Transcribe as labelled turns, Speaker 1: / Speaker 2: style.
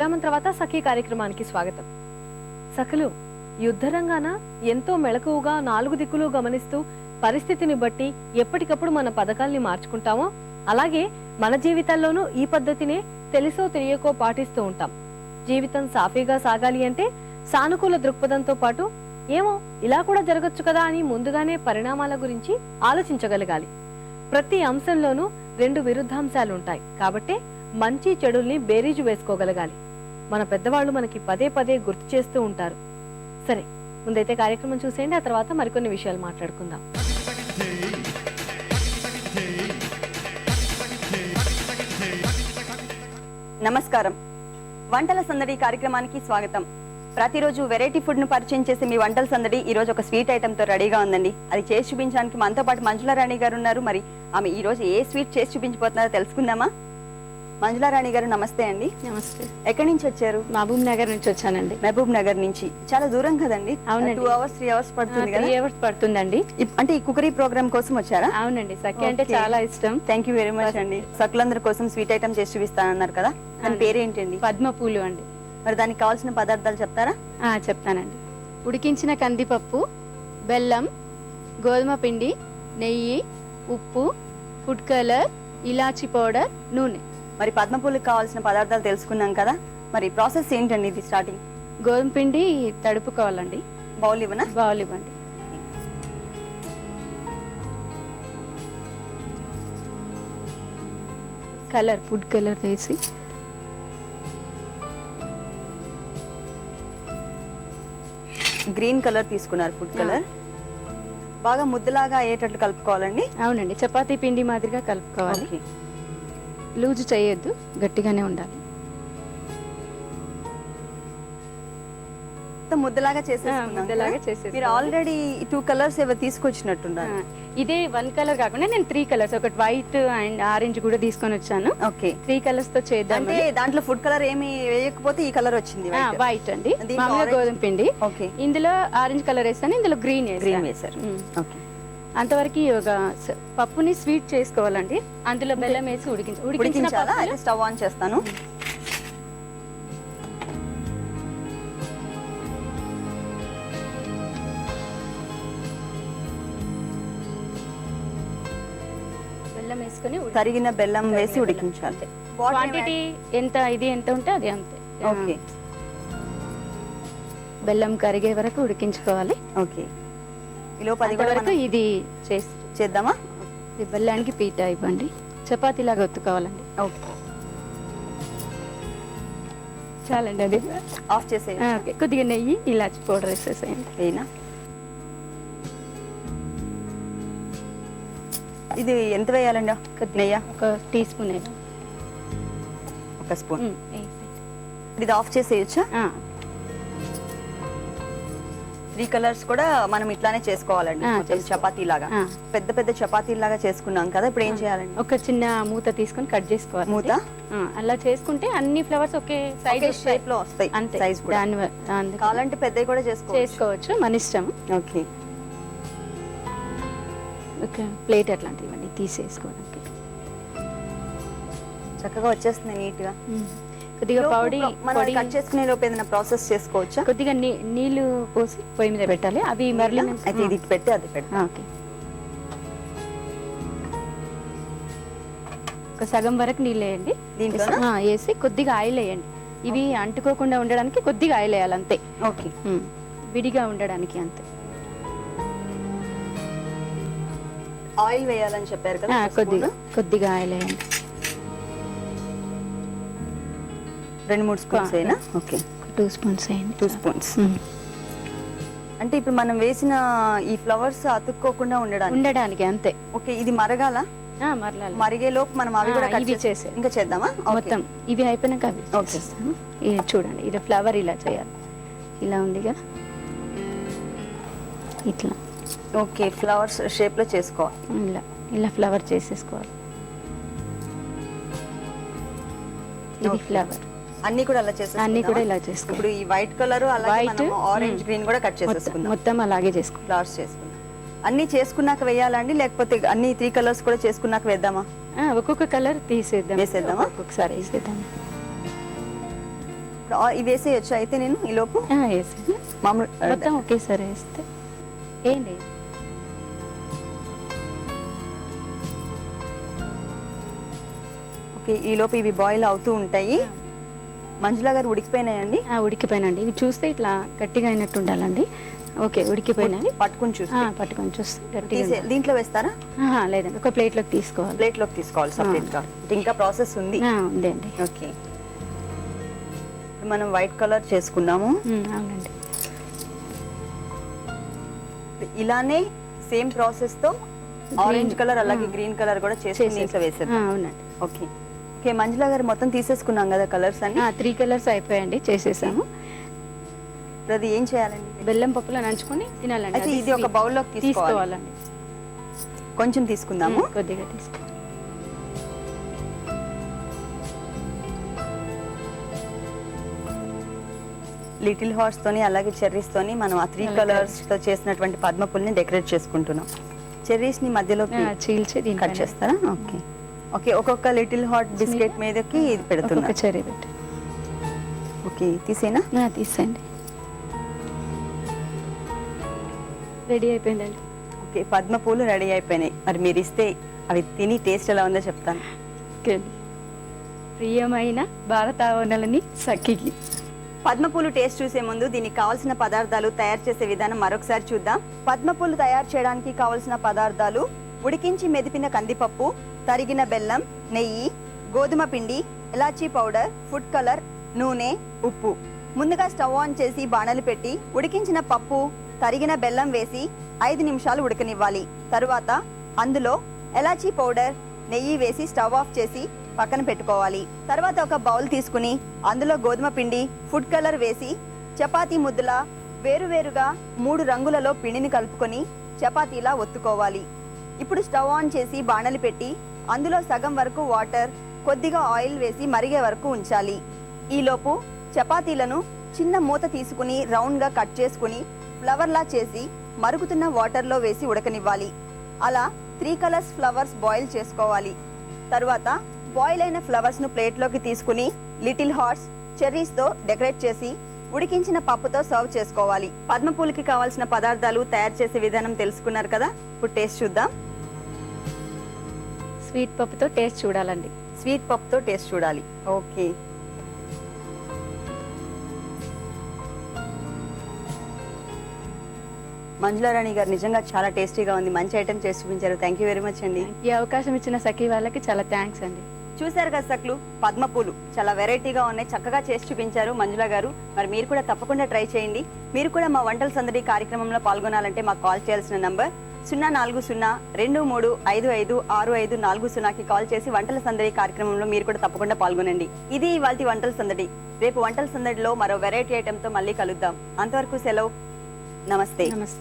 Speaker 1: విరామం తర్వాత సఖీ కార్యక్రమానికి స్వాగతం. సఖలు యుద్ధరంగాన ఎంతో మెళకువగా నాలుగు దిక్కులు గమనిస్తూ పరిస్థితిని బట్టి ఎప్పటికప్పుడు మన పథకాల్ని మార్చుకుంటామో అలాగే మన జీవితాల్లోనూ ఈ పద్ధతినే తెలుసో తెలియకో పాటిస్తూ ఉంటాం. జీవితం సాఫీగా సాగాలి అంటే సానుకూల దృక్పథంతో పాటు ఏమో ఇలా కూడా జరగచ్చు కదా అని ముందుగానే పరిణామాల గురించి ఆలోచించగలగాలి. ప్రతి అంశంలోనూ రెండు విరుద్ధాంశాలు ఉంటాయి కాబట్టే మంచి చెడుల్ని బేరీజు వేసుకోగలగాలి. మన పెద్దవాళ్ళు మనకి పదే పదే గుర్తు చేస్తూ ఉంటారు. సరే ముందైతే కార్యక్రమం చూసేయండి ఆ తర్వాత మరికొన్ని విషయాలు మాట్లాడుకుందాం.
Speaker 2: నమస్కారం. వంటల సందడి కార్యక్రమానికి స్వాగతం. ప్రతిరోజు వెరైటీ ఫుడ్ను పరిచయం చేసే మీ వంటల సందడి ఈ రోజు ఒక స్వీట్ ఐటమ్తో రెడీగా ఉందండి. అది చేసి చూపించడానికి మనతో పాటు మంజుల రాణి గారు ఉన్నారు. మరి ఆమె ఈ రోజు ఏ స్వీట్ చేసి చూపించబోతున్నారో తెలుసుకుందామా? మంజుల రాణి గారు నమస్తే అండి.
Speaker 3: నమస్తే.
Speaker 2: ఎక్కడి నుంచి వచ్చారు?
Speaker 3: మహబూబ్ నగర్ నుంచి వచ్చానండి.
Speaker 2: మహబూబ్ నగర్ నుంచి. చాలా దూరం కదండి.
Speaker 3: అవునండి.
Speaker 2: టూ అవర్స్ త్రీ అవర్స్ పడుతుంది
Speaker 3: త్రీ అవర్స్ పడుతుందండి.
Speaker 2: అంటే ఈ కుకరీ ప్రోగ్రామ్ కోసం వచ్చారా?
Speaker 3: అవునండి. సఖి అంటే. చాలా ఇష్టం.
Speaker 2: థ్యాంక్ యూ వెరీ మచ్ అండి. సకులందరి కోసం స్వీట్ ఐటమ్ చేసి చూపిస్తానన్నారు కదా. దాని. పేరేంటండి?
Speaker 3: పద్మ పూలు అండి.
Speaker 2: మరి దానికి కావాల్సిన పదార్థాలు చెప్తారా?
Speaker 3: చెప్తానండి. ఉడికించిన కందిపప్పు బెల్లం గోధుమ పిండి నెయ్యి ఉప్పు ఫుడ్ కలర్ ఇలాచి పౌడర్ నూనె.
Speaker 2: మరి పద్మపూలకు కావాల్సిన పదార్థాలు తెలుసుకున్నాం కదా. మరి ప్రాసెస్ ఏంటండి ఇది స్టార్టింగ్?
Speaker 3: గోధుమ పిండి తడుపుకోవాలండి.
Speaker 2: బౌల్ ఇవ్వనా?
Speaker 3: బౌల్ ఇవ్వండి. కలర్ ఫుడ్ కలర్ వేసి.
Speaker 2: గ్రీన్ కలర్ తీసుకున్నారు ఫుడ్ కలర్. బాగా ముద్దలాగా అయ్యేటట్లు కలుపుకోవాలండి.
Speaker 3: అవునండి చపాతీ పిండి మాదిరిగా కలుపుకోవాలి. లూజు చేయొద్దు గట్టిగానే ఉండాలి.
Speaker 2: ముద్దలాగా?
Speaker 3: చేసేసుకోవాలి.
Speaker 2: మీరు ఆల్రెడీ టూ కలర్స్ ఏవో తీసుకొచ్చినట్టున్నారు.
Speaker 3: ఇదే వన్ కలర్ కాకుండా నేను త్రీ కలర్స్ ఒకటి వైట్ అండ్ ఆరెంజ్ కూడా తీసుకొని వచ్చాను.
Speaker 2: ఓకే.
Speaker 3: త్రీ కలర్స్తో చేద్దాం
Speaker 2: అంటే దాంట్లో ఫుడ్ కలర్ ఏమి వేయకపోతే ఈ కలర్ వచ్చింది.
Speaker 3: వైట్ అండి. మామూలుగా. గోధుమ పిండి.
Speaker 2: ఓకే.
Speaker 3: ఇందులో ఆరెంజ్ కలర్ వేస్తాను ఇందులో గ్రీన్
Speaker 2: గ్రీన్ వేశారు. ఓకే.
Speaker 3: అంతవరకు ఒక పప్పుని స్వీట్ చేసుకోవాలండి. అందులో బెల్లం వేసి ఉడికించి ఉడికించిన
Speaker 2: ఉడికించాలా? అయితే స్టవ్ ఆన్ చేస్తాను.
Speaker 3: బెల్లం వేసుకొని
Speaker 2: తరిగిన బెల్లం వేసి ఉడికించాలి.
Speaker 3: క్వాంటిటీ ఎంత ఇది ఎంత ఉంటే అది అంతే.
Speaker 2: ఓకే
Speaker 3: బెల్లం కరిగే వరకు ఉడికించుకోవాలి.
Speaker 2: ఓకే ఈ
Speaker 3: అంతవరకు
Speaker 2: మనం
Speaker 3: ఇది చేసి
Speaker 2: చేద్దామా?
Speaker 3: ఇది బెల్లానికి పీట ఇవ్వండి. చపాతీ లాగా ఒత్తుకోవాలండి.
Speaker 2: ఓకే.
Speaker 3: చాలండి అది.
Speaker 2: ఆఫ్ చేసే
Speaker 3: కొద్దిగా నెయ్యి ఇలాచి పౌడర్ వేసేసేయండి.
Speaker 2: వేయనా ఇది ఎంత వేయాలండి? నెయ్య?
Speaker 3: ఒక టీ స్పూన్.
Speaker 2: ఒక స్పూన్. ఇది ఆఫ్ చేసేయచ్చా? త్రీ కలర్స్ కూడా మనం ఇట్లానే చేసుకోవాలండి. చపాతీ లాగా. పెద్ద పెద్ద చపాతీ లాగా చేసుకున్నాం కదా ఇప్పుడు ఏం చేయాలండి?
Speaker 3: ఒక చిన్న మూత తీసుకొని కట్ చేసుకోవాలి
Speaker 2: మూత?
Speaker 3: అలా చేసుకుంటే అన్ని ఫ్లవర్స్ ఒకే సైజ్
Speaker 2: షేప్లో వస్తాయి
Speaker 3: అంతే.
Speaker 2: సైజ్ కావాలంటే పెద్దవి కూడా చేసుకోవచ్చు.
Speaker 3: చేసుకోవచ్చు మన ఇష్టం.
Speaker 2: ఓకే.
Speaker 3: ఒక ప్లేట్ అట్లాంటివి తీసేసుకోవడానికి.
Speaker 2: చక్కగా వచ్చేస్తుంది నీట్గా
Speaker 3: ఉమ్. కొద్దిగా
Speaker 2: లోపు
Speaker 3: పౌడి
Speaker 2: మనం కట్ చేసుకునే లోపు ఏదైనా ప్రాసెస్ చేసుకోవచ్చా?
Speaker 3: కొద్దిగా నీళ్ళు పోసి పొయ్యి మీద పెట్టాలి. అవి మరలి
Speaker 2: అయితే ఇది పెట్టి అది పెట్టి
Speaker 3: ఓకే. ఒక సగం వరకు నీళ్ళు వేయండి.
Speaker 2: దీంట్లోనా?
Speaker 3: ఆ, వేసి కొద్దిగా ఆయిల్ వేయండి. ఇవి అంటుకోకుండా ఉండడానికి కొద్దిగా ఆయిల్ వేయాలి అంతే.
Speaker 2: ఓకే.
Speaker 3: విడిగా ఉండడానికి అంతే.
Speaker 2: ఆయిల్ వేయాలని చెప్పారు కదా
Speaker 3: కొద్దిగా. కొద్దిగా ఆయిల్ వేయండి.
Speaker 2: రెండు మూడు స్పూన్స్ అయినా? Okay.
Speaker 3: Two spoons
Speaker 2: two spoons. అంటే ఇప్పుడు మనం వేసిన ఈ ఫ్లవర్స్ అతుక్కోకుండా ఉండడానికి?
Speaker 3: ఉండడానికి అంతే.
Speaker 2: ఓకే ఇది మరగాల? మరిగే లోపు మనం అవి కూడా కట్
Speaker 3: ఇవి
Speaker 2: చేసి. ఇంకా చేద్దామా.
Speaker 3: మొత్తం. ఇవి అయిపోయినాక అవి
Speaker 2: ఓకే.
Speaker 3: ఇది చూడండి ఇది ఫ్లవర్ ఇలా చేయాలి. ఇలా ఉంది కదా ఇట్లా.
Speaker 2: ఓకే ఫ్లవర్స్ షేప్లో చేసుకోవాలి.
Speaker 3: ఇలా. ఇలా ఫ్లవర్ చేసేసుకోవాలి. ఇది. ఫ్లవర్.
Speaker 2: అన్ని కూడా అలా చేసేసుకుందామా?
Speaker 3: అన్ని కూడా ఇలా చేసుకోవాలి
Speaker 2: ఇప్పుడు ఈ వైట్ కలర్ మనం ఆరెంజ్. గ్రీన్ కూడా కట్ చేసేసుకుందాం.
Speaker 3: మొత్తం అలాగే చేసుకోవాలి
Speaker 2: ఫ్లవర్స్ చేసుకుందాం. అన్ని చేసుకున్నాక వేయాలండి? లేకపోతే అన్ని త్రీ కలర్స్ కూడా చేసుకున్నాక వేద్దామా?
Speaker 3: ఒక్కొక్క కలర్ తీసేద్దాం.
Speaker 2: వేసేద్దామా?
Speaker 3: ఒక్కొక్కసారి వేసేద్దాం.
Speaker 2: ఇవి వేసేయచ్చు అయితే నేను ఈ లోపు? మామూలు
Speaker 3: మొత్తం ఒకేసారి వేస్తే. ఏంటి?
Speaker 2: ఓకే ఈ లోపు ఇవి బాయిల్ అవుతూ ఉంటాయి. మంజులా గారు ఉడికిపోయినాయండి?
Speaker 3: ఆ, ఉడికిపోయినండి ఇవి చూస్తే ఇట్లా గట్టిగా అయినట్టు ఉండాలండి. ఓకే ఉడికిపోయినాయి.
Speaker 2: పట్టుకుని
Speaker 3: ఆ,
Speaker 2: చూసి
Speaker 3: పట్టుకొని చూస్తే గట్టిగా.
Speaker 2: దీంట్లో వేస్తారా?
Speaker 3: లేదండి. ఒక ప్లేట్లోకి తీసుకోవాలి.
Speaker 2: ప్లేట్లోకి తీసుకోవాలి సపరేట్గా. అంటే ఇంకా ప్రాసెస్ ఉంది.
Speaker 3: ఉందండి.
Speaker 2: ఓకే. మనం వైట్ కలర్ చేసుకున్నాము
Speaker 3: అవునండి.
Speaker 2: ఇలానే సేమ్ ప్రాసెస్తో ఆరెంజ్ కలర్ అలాగే. గ్రీన్ కలర్ కూడా
Speaker 3: చేసేసి-
Speaker 2: దీంట్లో
Speaker 3: ఆ,
Speaker 2: వేసేద్దాం.
Speaker 3: అవునండి.
Speaker 2: ఓకే. ఓకే మంజులా గారు మొత్తం తీసేసుకున్నాం కదా కలర్స్ అన్ని?
Speaker 3: త్రీ కలర్స్ అయిపోయాయండి చేసేసాము.
Speaker 2: అది ఏం చేయాలండి?
Speaker 3: బెల్లం పప్పులో నంచుకొని తినాలండి
Speaker 2: అయితే ఇది ఒక
Speaker 3: sweet.
Speaker 2: బౌల్లోకి తీసుకోవాలి.
Speaker 3: తీసుకోవాలండి.
Speaker 2: కొంచెం తీసుకుందాము.
Speaker 3: కొద్దిగా తీసుకో.
Speaker 2: లిటిల్ హార్స్ తోని అలాగే చెర్రీస్ తోని మనం ఆ త్రీ. కలర్స్తో చేసినటువంటి పద్మ పుల్ని డెకరేట్ చేసుకుంటున్నాం. చెర్రీస్ని మధ్యలోకి
Speaker 3: ఆ, చీల్చి
Speaker 2: కట్ చేస్తారా? ఓకే. ఓకే ఒక్కొక్క లిటిల్ హాట్ బిస్కెట్ మీదకి ఇది పెడుతున్నా.
Speaker 3: చెర్రీ పెట్టి.
Speaker 2: ఓకే తీసేనా?
Speaker 3: తీసేయండి. రెడీ అయిపోయిందండి.
Speaker 2: ఓకే పద్మ పూలు రెడీ అయిపోయినాయి. మరి మీరు ఇస్తే అవి తిని టేస్ట్ ఎలా ఉందో చెప్తాను.
Speaker 3: ప్రియమైన భారతావనలని సఖికి.
Speaker 2: పద్మపూలు టేస్ట్ చూసే ముందు దీనికి కావాల్సిన పదార్థాలు తయారు చేసే విధానం మరొకసారి చూద్దాం. పద్మపూలు తయారు చేయడానికి కావలసిన పదార్థాలు ఉడికించి మెదిపిన కందిపప్పు తరిగిన బెల్లం నెయ్యి గోధుమ పిండి ఇలాచీ పౌడర్ ఫుడ్ కలర్ నూనె ఉప్పు. ముందుగా స్టవ్ ఆన్ చేసి బాణలు పెట్టి ఉడికించిన పప్పు తరిగిన బెల్లం వేసి ఐదు నిమిషాలు ఉడకనివ్వాలి. తరువాత అందులో ఎలాచీ పౌడర్ నెయ్యి వేసి స్టవ్ ఆఫ్ చేసి పక్కన పెట్టుకోవాలి. తర్వాత ఒక బౌల్ తీసుకుని అందులో గోధుమ పిండి ఫుడ్ కలర్ వేసి చపాతీ ముద్దలా వేరువేరుగా మూడు రంగులలో పిండిని కలుపుకొని చపాతీలా ఒత్తుకోవాలి. ఇప్పుడు స్టవ్ ఆన్ చేసి బాణలి పెట్టి అందులో సగం వరకు వాటర్ కొద్దిగా ఆయిల్ వేసి మరిగే వరకు ఉంచాలి. ఈలోపు చపాతీలను చిన్న మూత తీసుకుని రౌండ్గా కట్ చేసుకుని ఫ్లవర్లా చేసి మరుగుతున్న వాటర్లో వేసి ఉడకనివ్వాలి. అలా త్రీ కలర్స్ ఫ్లవర్స్ బాయిల్ చేసుకోవాలి. తరువాత బాయిల్ అయిన ఫ్లవర్స్ను ప్లేట్లోకి తీసుకుని లిటిల్ హార్ట్స్ చెర్రీస్తో డెకరేట్ చేసి ఉడికించిన పప్పుతో సర్వ్ చేసుకోవాలి. పద్మపూలకి కావాల్సిన పదార్థాలు తయారు చేసే విధానం తెలుసుకున్నారు కదా? ఇప్పుడు టేస్ట్ చూద్దాం.
Speaker 3: స్వీట్ పప్పుతో టేస్ట్ చూడాలండి.
Speaker 2: స్వీట్ పప్పుతో టేస్ట్ చూడాలి. ఓకే. మంజులారాణి గారు నిజంగా చాలా టేస్టీగా ఉంది. మంచి ఐటమ్ చేసి చూపించారు. థ్యాంక్ యూ వెరీ మచ్ అండి.
Speaker 3: ఈ అవకాశం ఇచ్చిన సఖి వాళ్ళకి చాలా థ్యాంక్స్ అండి.
Speaker 2: చూశారు కదా సక్లు? పద్మపూలు చాలా వెరైటీగా ఉన్నాయి. చక్కగా చేసి చూపించారు మంజుల గారు. మరి మీరు కూడా తప్పకుండా ట్రై చేయండి. మీరు కూడా మా వంటల సందడి కార్యక్రమంలో పాల్గొనాలంటే మాకు కాల్ చేయాల్సిన నంబర్ సున్నా నాలుగు సున్నా రెండు మూడు ఐదు ఐదు ఆరు ఐదు నాలుగు సున్నాకి కాల్ చేసి వంటల సందడి కార్యక్రమంలో మీరు కూడా తప్పకుండా పాల్గొనండి. ఇది ఇవాళ వంటల సందడి. రేపు వంటల సందడిలో మరో వెరైటీ ఐటెంతో మళ్ళీ కలుద్దాం. అంతవరకు సెలవు. నమస్తే.
Speaker 3: నమస్తే.